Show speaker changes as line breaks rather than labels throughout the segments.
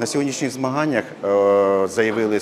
На сьогоднішніх змаганнях е, заявили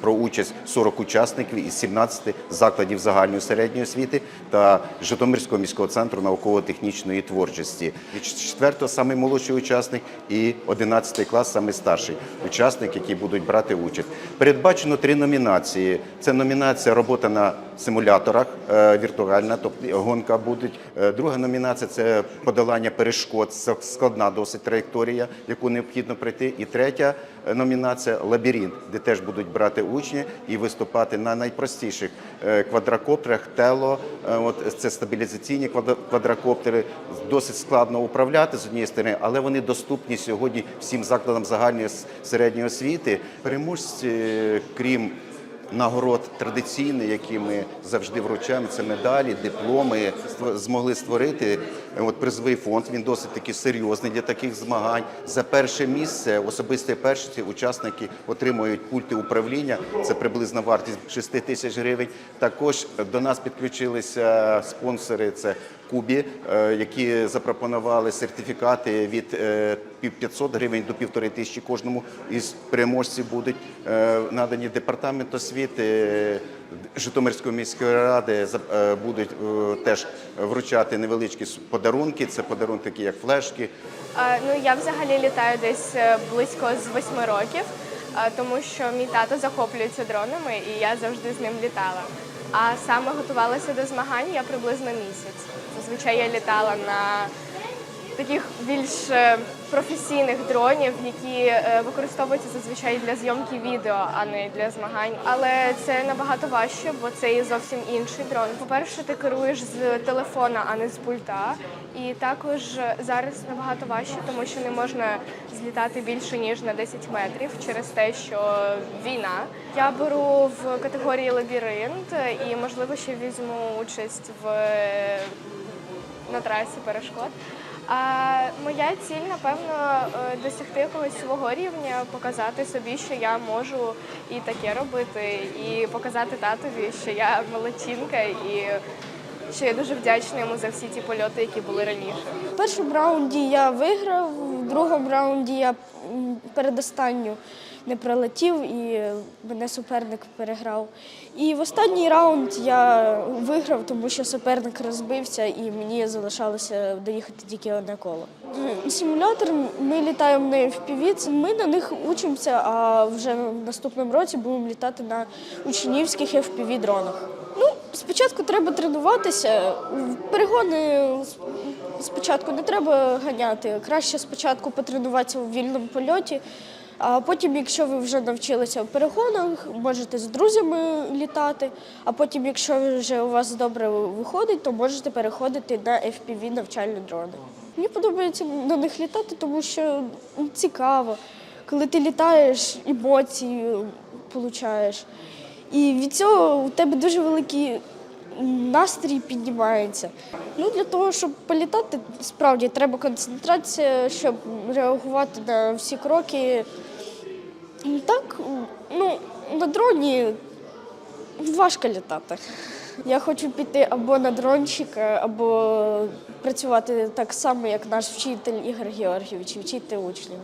про участь 40 учасників із 17 закладів загальної середньої освіти та Житомирського міського центру науково-технічної творчості. Від 4 самий молодший учасник і 11 клас самий старший учасник, які будуть брати участь. Передбачено три номінації. Це номінація робота на симуляторах е, віртуальна, тобто гонка буде. Е, Друга номінація це подолання перешкод, складна досить траєкторія, яку необхідно пройти. І третя е, номінація лабіринт, де теж будуть брати учні і виступати на найпростіших е, квадрокоптерах, тело. Е, От це стабілізаційні квадрокоптери. Досить складно управляти з однієї сторони, але вони доступні сьогодні всім закладам загальної середньої освіти. Переможці, е, крім нагород традиційних, які ми завжди вручаємо, це медалі, дипломи. Змогли створити от призовий фонд. Він досить таки серйозний для таких змагань. За перше місце особисті першості учасники отримують пульти управління. Це приблизна вартість 6 тисяч гривень. Також до нас підключилися спонсори. Це Кубі, е, які запропонували сертифікати від е, пів 500 гривень до півтори тисячі кожному із переможців будуть е, надані департамент освіти е, Житомирської міської ради е, будуть е, теж вручати невеличкі с- подарунки. Це подарунки, такі як флешки,
Ну я взагалі літаю десь е, близько з восьми років, тому що мій тато захоплюється дронами, і я завжди з ним літала. А саме готувалася до змагань я приблизно місяць. Зазвичай я літала на таких більш е, професійних дронів, які е, використовуються зазвичай для зйомки відео, а не для змагань. Але це набагато важче, бо це є зовсім інший дрон. По-перше, ти керуєш з телефона, а не з пульта. І також зараз набагато важче, тому що не можна злітати більше ніж на 10 метрів через те, що війна. Я беру в категорії лабіринт і можливо ще візьму участь в на трасі перешкод. А моя ціль, напевно, е, досягти якогось свого рівня, показати собі, що я можу і таке робити, і показати татові, що я молодчинка, і що я дуже вдячна йому за всі ті польоти, які були раніше.
В першому раунді я виграв, в другому раунді я передостанню не пролетів і мене суперник переграв. І в останній раунд я виграв, тому що суперник розбився і мені залишалося доїхати тільки одне коло. Симулятор ми літаємо на це ми на них учимося, а вже в наступному році будемо літати на учнівських FPV дронах. Ну, спочатку треба тренуватися. Перегони спочатку не треба ганяти. Краще спочатку потренуватися у вільному польоті. А потім, якщо ви вже навчилися в перегонах, можете з друзями літати. А потім, якщо вже у вас добре виходить, то можете переходити на FPV навчальні дрони. Мені подобається на них літати, тому що ну, цікаво. Коли ти літаєш, емоції получаєш. І від цього у тебе дуже великий настрій піднімається. Ну, для того, щоб політати, справді треба концентрація, щоб реагувати на всі кроки. Так, ну, на дроні важко літати. Я хочу піти або на дронщика, або працювати так само, як наш вчитель Ігор Георгійович, вчити учнів.